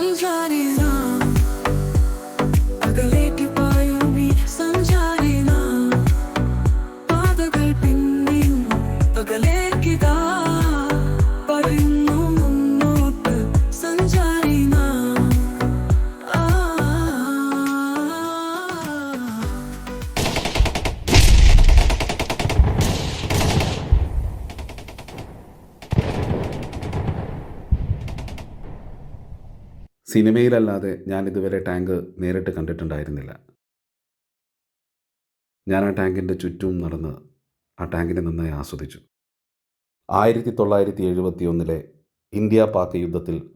సంజారినా అగలేటిపాయుని సంజారినా పాదగల్ పిన్నిను అగలేకిదా സിനിമയിലല്ലാതെ ഞാൻ ഇതുവരെ ടാങ്ക് നേരിട്ട് കണ്ടിട്ടുണ്ടായിരുന്നില്ല. ഞാൻ ആ ടാങ്കിന്റെ ചുറ്റും നടന്ന് ആ ടാങ്കിനെ നന്നായി ആസ്വദിച്ചു. ആയിരത്തി തൊള്ളായിരത്തി എഴുപത്തി ഒന്നിലെ ഇന്ത്യ പാക് യുദ്ധത്തിൽ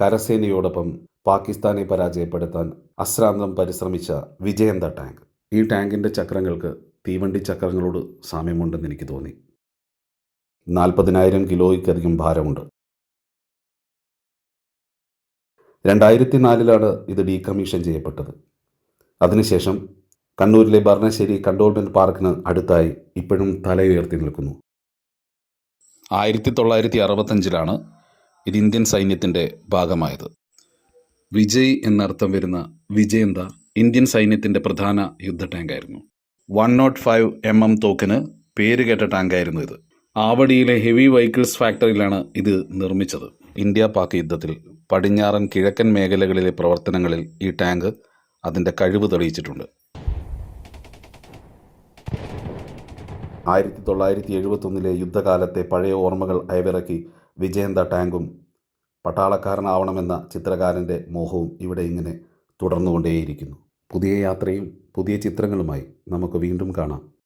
കരസേനയോടൊപ്പം പാകിസ്ഥാനെ പരാജയപ്പെടുത്താൻ അശ്രാന്തം പരിശ്രമിച്ച വിജയന്ത ടാങ്ക്. ഈ ടാങ്കിന്റെ ചക്രങ്ങൾക്ക് തീവണ്ടി ചക്രങ്ങളോട് സാമ്യമുണ്ടെന്ന് എനിക്ക് തോന്നി. നാൽപ്പതിനായിരം കിലോയ്ക്കധികം ഭാരമുണ്ട്. രണ്ടായിരത്തി നാലിലാണ് ഇത് ഡീകമ്മീഷൻ ചെയ്യപ്പെട്ടത്. അതിനുശേഷം കണ്ണൂരിലെ ഭരണശ്ശേരി കണ്ടോൺമെന്റ് പാർക്കിന് അടുത്തായി ഇപ്പോഴും തലയുയർത്തി നിൽക്കുന്നു. ആയിരത്തി തൊള്ളായിരത്തി അറുപത്തഞ്ചിലാണ് ഇത് ഇന്ത്യൻ സൈന്യത്തിന്റെ ഭാഗമായത്. വിജയ് എന്നർത്ഥം വരുന്ന വിജയന്ത ഇന്ത്യൻ സൈന്യത്തിന്റെ പ്രധാന യുദ്ധ ടാങ്കായിരുന്നു. One naught five M M തോക്കിന് പേരുകേട്ട ടാങ്കായിരുന്നു ഇത്. ആവടിയിലെ ഹെവി വെഹിക്കിൾസ് ഫാക്ടറിയിലാണ് ഇത് നിർമ്മിച്ചത്. ഇന്ത്യ പാക് യുദ്ധത്തിൽ പടിഞ്ഞാറൻ കിഴക്കൻ മേഖലകളിലെ പ്രവർത്തനങ്ങളിൽ ഈ ടാങ്ക് അതിന്റെ കഴിവ് തെളിയിച്ചിട്ടുണ്ട്. ആയിരത്തി തൊള്ളായിരത്തി എഴുപത്തൊന്നിലെ യുദ്ധകാലത്തെ പഴയ ഓർമ്മകൾ അയവിറക്കി വിജയന്ത ടാങ്കും പട്ടാളക്കാരനാവണമെന്ന ചിത്രകാരന്റെ മോഹവും ഇവിടെ ഇങ്ങനെ തുടർന്നുകൊണ്ടേയിരിക്കുന്നു. പുതിയ യാത്രയും പുതിയ ചിത്രങ്ങളുമായി നമുക്ക് വീണ്ടും കാണാം.